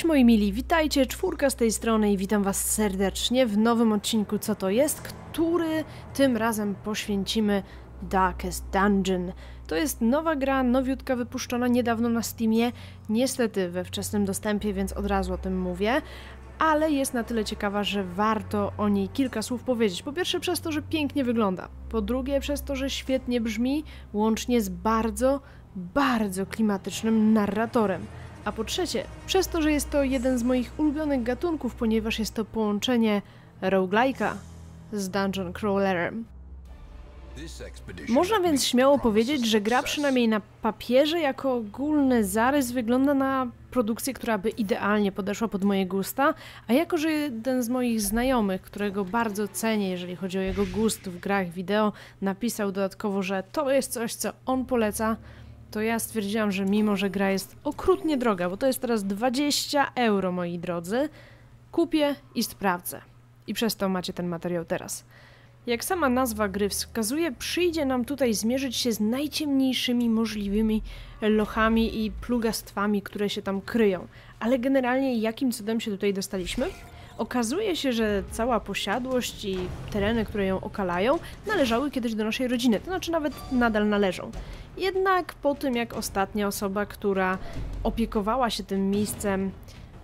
Cześć moi mili, witajcie, czwórka z tej strony i witam was serdecznie w nowym odcinku Co to jest, który tym razem poświęcimy Darkest Dungeon. To jest nowa gra, nowiutka, wypuszczona niedawno na Steamie, niestety we wczesnym dostępie, więc od razu o tym mówię, ale jest na tyle ciekawa, że warto o niej kilka słów powiedzieć. Po pierwsze przez to, że pięknie wygląda, po drugie przez to, że świetnie brzmi, łącznie z bardzo, bardzo klimatycznym narratorem. A po trzecie, przez to, że jest to jeden z moich ulubionych gatunków, ponieważ jest to połączenie roguelike'a z dungeon crawlerem. Można więc śmiało powiedzieć, że gra przynajmniej na papierze jako ogólny zarys wygląda na produkcję, która by idealnie podeszła pod moje gusta, a jako, że jeden z moich znajomych, którego bardzo cenię, jeżeli chodzi o jego gust w grach wideo, napisał dodatkowo, że to jest coś, co on poleca, to ja stwierdziłam, że mimo, że gra jest okrutnie droga, bo to jest teraz 20 euro, moi drodzy, kupię i sprawdzę. I przez to macie ten materiał teraz. Jak sama nazwa gry wskazuje, przyjdzie nam tutaj zmierzyć się z najciemniejszymi możliwymi lochami i plugastwami, które się tam kryją. Ale generalnie jakim cudem się tutaj dostaliśmy? Okazuje się, że cała posiadłość i tereny, które ją okalają, należały kiedyś do naszej rodziny, to znaczy nawet nadal należą. Jednak po tym, jak ostatnia osoba, która opiekowała się tym miejscem,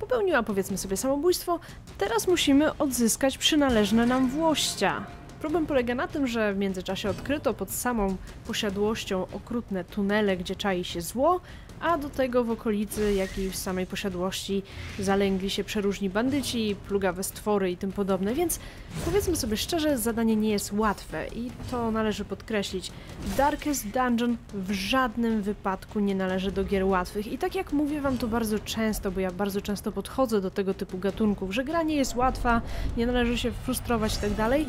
popełniła powiedzmy sobie samobójstwo, teraz musimy odzyskać przynależne nam włościa. Problem polega na tym, że w międzyczasie odkryto pod samą posiadłością okrutne tunele, gdzie czai się zło, a do tego w okolicy, jak i w samej posiadłości zalęgli się przeróżni bandyci, plugawe stwory i tym podobne, więc powiedzmy sobie szczerze, zadanie nie jest łatwe i to należy podkreślić. Darkest Dungeon w żadnym wypadku nie należy do gier łatwych i tak jak mówię wam to bardzo często, bo ja bardzo często podchodzę do tego typu gatunków, że gra nie jest łatwa, nie należy się frustrować i tak dalej,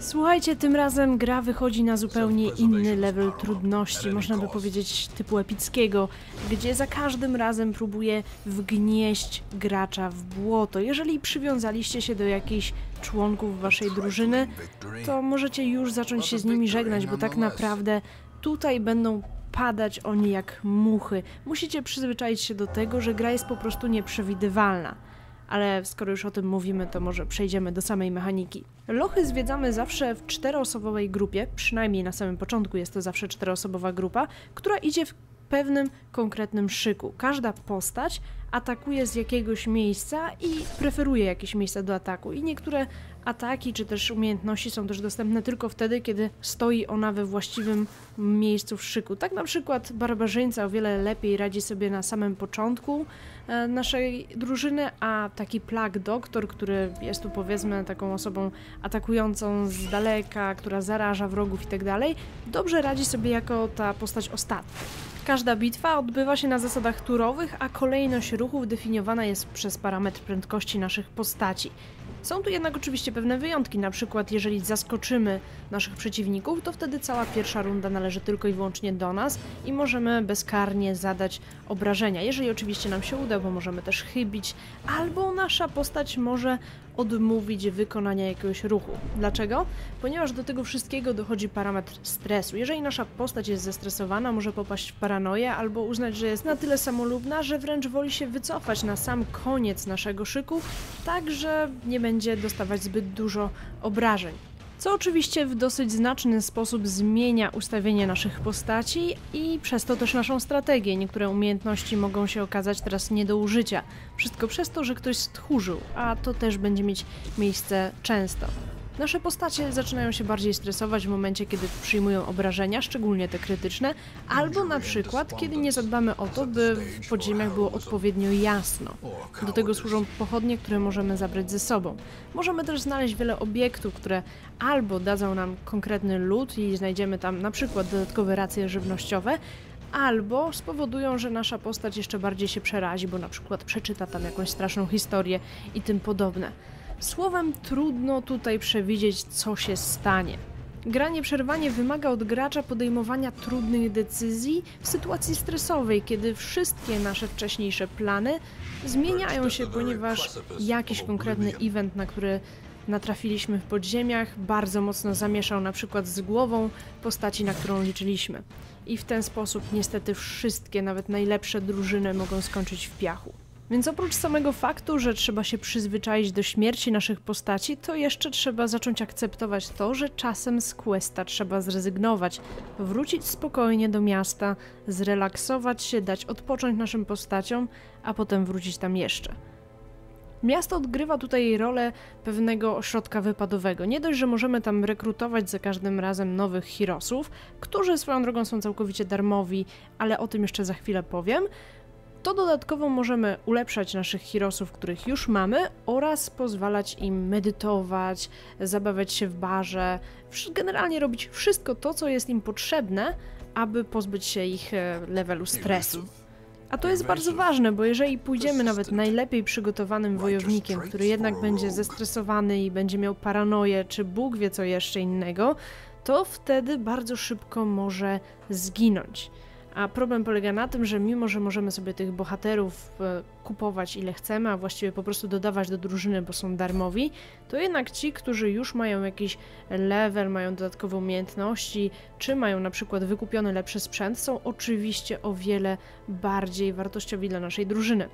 Słuchajcie, tym razem gra wychodzi na zupełnie inny level trudności, można by powiedzieć typu epickiego, gdzie za każdym razem próbuje wgnieść gracza w błoto. Jeżeli przywiązaliście się do jakichś członków waszej drużyny, to możecie już zacząć się z nimi żegnać, bo tak naprawdę tutaj będą padać oni jak muchy. Musicie przyzwyczaić się do tego, że gra jest po prostu nieprzewidywalna ale skoro już o tym mówimy, to może przejdziemy do samej mechaniki. Lochy zwiedzamy zawsze w czteroosobowej grupie, przynajmniej na samym początku jest to zawsze czteroosobowa grupa, która idzie w pewnym konkretnym szyku. Każda postać atakuje z jakiegoś miejsca i preferuje jakieś miejsca do ataku. I niektóre ataki czy też umiejętności są też dostępne tylko wtedy, kiedy stoi ona we właściwym miejscu w szyku. Tak na przykład barbarzyńca o wiele lepiej radzi sobie na samym początku e, naszej drużyny, a taki plag doktor, który jest tu powiedzmy taką osobą atakującą z daleka, która zaraża wrogów i tak dobrze radzi sobie jako ta postać ostatnia. Każda bitwa odbywa się na zasadach turowych, a kolejność ruchów definiowana jest przez parametr prędkości naszych postaci. Są tu jednak oczywiście pewne wyjątki, na przykład jeżeli zaskoczymy naszych przeciwników, to wtedy cała pierwsza runda należy tylko i wyłącznie do nas i możemy bezkarnie zadać obrażenia. Jeżeli oczywiście nam się uda, bo możemy też chybić, albo nasza postać może odmówić wykonania jakiegoś ruchu. Dlaczego? Ponieważ do tego wszystkiego dochodzi parametr stresu. Jeżeli nasza postać jest zestresowana, może popaść w paranoję albo uznać, że jest na tyle samolubna, że wręcz woli się wycofać na sam koniec naszego szyku, tak że nie będzie dostawać zbyt dużo obrażeń co oczywiście w dosyć znaczny sposób zmienia ustawienie naszych postaci i przez to też naszą strategię. Niektóre umiejętności mogą się okazać teraz nie do użycia. Wszystko przez to, że ktoś stchórzył, a to też będzie mieć miejsce często. Nasze postacie zaczynają się bardziej stresować w momencie, kiedy przyjmują obrażenia, szczególnie te krytyczne, albo na przykład, kiedy nie zadbamy o to, by w podziemiach było odpowiednio jasno. Do tego służą pochodnie, które możemy zabrać ze sobą. Możemy też znaleźć wiele obiektów, które albo dadzą nam konkretny lód i znajdziemy tam na przykład dodatkowe racje żywnościowe, albo spowodują, że nasza postać jeszcze bardziej się przerazi, bo na przykład przeczyta tam jakąś straszną historię i tym podobne. Słowem, trudno tutaj przewidzieć, co się stanie. Gra nieprzerwanie wymaga od gracza podejmowania trudnych decyzji w sytuacji stresowej, kiedy wszystkie nasze wcześniejsze plany zmieniają się, ponieważ jakiś konkretny event, na który natrafiliśmy w podziemiach, bardzo mocno zamieszał na przykład z głową postaci, na którą liczyliśmy. I w ten sposób niestety wszystkie, nawet najlepsze drużyny mogą skończyć w piachu. Więc oprócz samego faktu, że trzeba się przyzwyczaić do śmierci naszych postaci, to jeszcze trzeba zacząć akceptować to, że czasem z questa trzeba zrezygnować, wrócić spokojnie do miasta, zrelaksować się, dać odpocząć naszym postaciom, a potem wrócić tam jeszcze. Miasto odgrywa tutaj rolę pewnego ośrodka wypadowego. Nie dość, że możemy tam rekrutować za każdym razem nowych hirosów, którzy swoją drogą są całkowicie darmowi, ale o tym jeszcze za chwilę powiem, to dodatkowo możemy ulepszać naszych hirosów, których już mamy, oraz pozwalać im medytować, zabawiać się w barze, generalnie robić wszystko to, co jest im potrzebne, aby pozbyć się ich e, levelu stresu. A to jest bardzo ważne, bo jeżeli pójdziemy nawet najlepiej przygotowanym wojownikiem, który jednak będzie zestresowany i będzie miał paranoję, czy Bóg wie co jeszcze innego, to wtedy bardzo szybko może zginąć. A problem polega na tym, że mimo, że możemy sobie tych bohaterów e, kupować ile chcemy, a właściwie po prostu dodawać do drużyny, bo są darmowi, to jednak ci, którzy już mają jakiś level, mają dodatkowe umiejętności, czy mają na przykład wykupiony lepszy sprzęt, są oczywiście o wiele bardziej wartościowi dla naszej drużyny.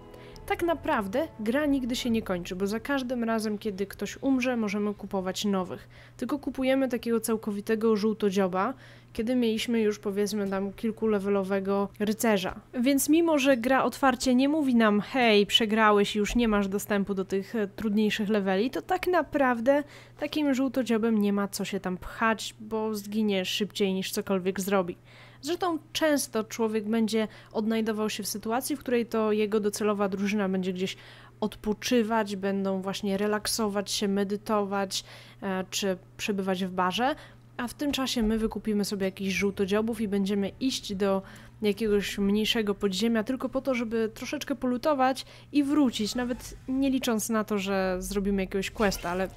Tak naprawdę gra nigdy się nie kończy, bo za każdym razem, kiedy ktoś umrze, możemy kupować nowych. Tylko kupujemy takiego całkowitego żółtodzioba, kiedy mieliśmy już powiedzmy tam kilkulevelowego rycerza. Więc mimo, że gra otwarcie nie mówi nam hej, przegrałeś już nie masz dostępu do tych e, trudniejszych leveli, to tak naprawdę takim żółtodziobem nie ma co się tam pchać, bo zginie szybciej niż cokolwiek zrobi. Zresztą często człowiek będzie odnajdował się w sytuacji, w której to jego docelowa drużyna będzie gdzieś odpoczywać, będą właśnie relaksować się, medytować e, czy przebywać w barze, a w tym czasie my wykupimy sobie jakiś żółtodziobów i będziemy iść do jakiegoś mniejszego podziemia tylko po to, żeby troszeczkę polutować i wrócić, nawet nie licząc na to, że zrobimy jakiegoś questa, ale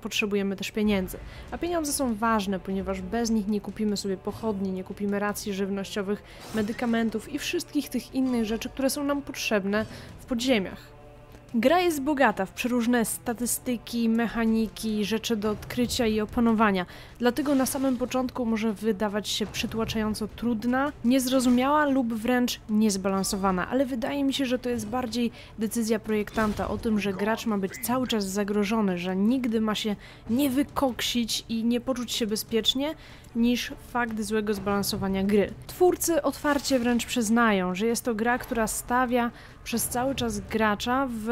potrzebujemy też pieniędzy. A pieniądze są ważne, ponieważ bez nich nie kupimy sobie pochodni, nie kupimy racji żywnościowych, medykamentów i wszystkich tych innych rzeczy, które są nam potrzebne w podziemiach. Gra jest bogata w przeróżne statystyki, mechaniki, rzeczy do odkrycia i opanowania, dlatego na samym początku może wydawać się przytłaczająco trudna, niezrozumiała lub wręcz niezbalansowana, ale wydaje mi się, że to jest bardziej decyzja projektanta o tym, że gracz ma być cały czas zagrożony, że nigdy ma się nie wykoksić i nie poczuć się bezpiecznie, niż fakt złego zbalansowania gry. Twórcy otwarcie wręcz przyznają, że jest to gra, która stawia przez cały czas gracza w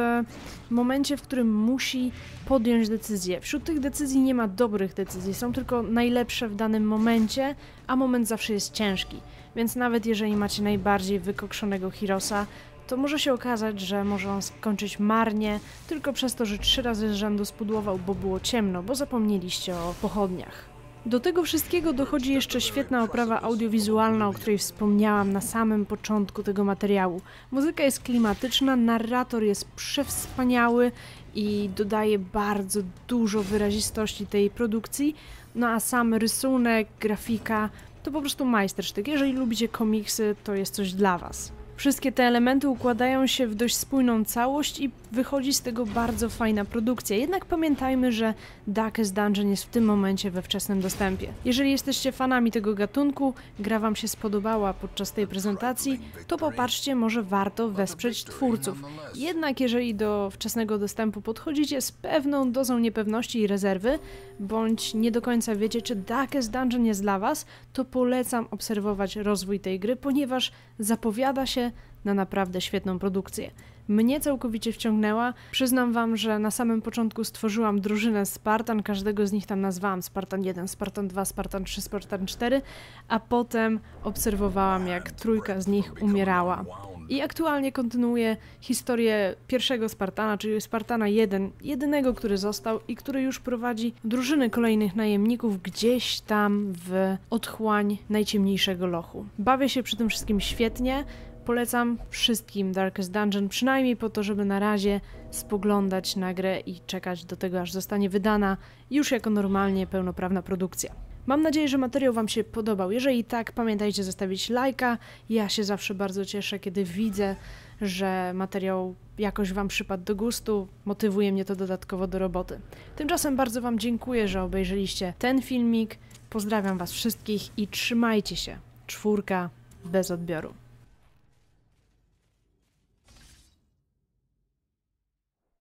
momencie, w którym musi podjąć decyzję. Wśród tych decyzji nie ma dobrych decyzji, są tylko najlepsze w danym momencie, a moment zawsze jest ciężki. Więc nawet jeżeli macie najbardziej wykokszonego Hirosa, to może się okazać, że może on skończyć marnie, tylko przez to, że trzy razy z rzędu spudłował, bo było ciemno, bo zapomnieliście o pochodniach. Do tego wszystkiego dochodzi jeszcze świetna oprawa audiowizualna, o której wspomniałam na samym początku tego materiału. Muzyka jest klimatyczna, narrator jest przewspaniały i dodaje bardzo dużo wyrazistości tej produkcji, no a sam rysunek, grafika to po prostu majstersztyk. Jeżeli lubicie komiksy, to jest coś dla Was. Wszystkie te elementy układają się w dość spójną całość i wychodzi z tego bardzo fajna produkcja. Jednak pamiętajmy, że Darkest Dungeon jest w tym momencie we wczesnym dostępie. Jeżeli jesteście fanami tego gatunku, gra Wam się spodobała podczas tej prezentacji, to popatrzcie, może warto wesprzeć twórców. Jednak jeżeli do wczesnego dostępu podchodzicie z pewną dozą niepewności i rezerwy, bądź nie do końca wiecie, czy Darkest Dungeon jest dla Was, to polecam obserwować rozwój tej gry, ponieważ zapowiada się na naprawdę świetną produkcję. Mnie całkowicie wciągnęła. Przyznam wam, że na samym początku stworzyłam drużynę Spartan, każdego z nich tam nazwałam Spartan 1, Spartan 2, Spartan 3, Spartan 4, a potem obserwowałam jak trójka z nich umierała. I aktualnie kontynuuję historię pierwszego Spartana, czyli Spartana 1, jedynego, który został i który już prowadzi drużyny kolejnych najemników gdzieś tam w otchłań najciemniejszego lochu. Bawię się przy tym wszystkim świetnie. Polecam wszystkim Darkest Dungeon, przynajmniej po to, żeby na razie spoglądać na grę i czekać do tego, aż zostanie wydana już jako normalnie pełnoprawna produkcja. Mam nadzieję, że materiał Wam się podobał. Jeżeli tak, pamiętajcie zostawić lajka. Ja się zawsze bardzo cieszę, kiedy widzę, że materiał jakoś Wam przypadł do gustu. Motywuje mnie to dodatkowo do roboty. Tymczasem bardzo Wam dziękuję, że obejrzeliście ten filmik. Pozdrawiam Was wszystkich i trzymajcie się. Czwórka bez odbioru.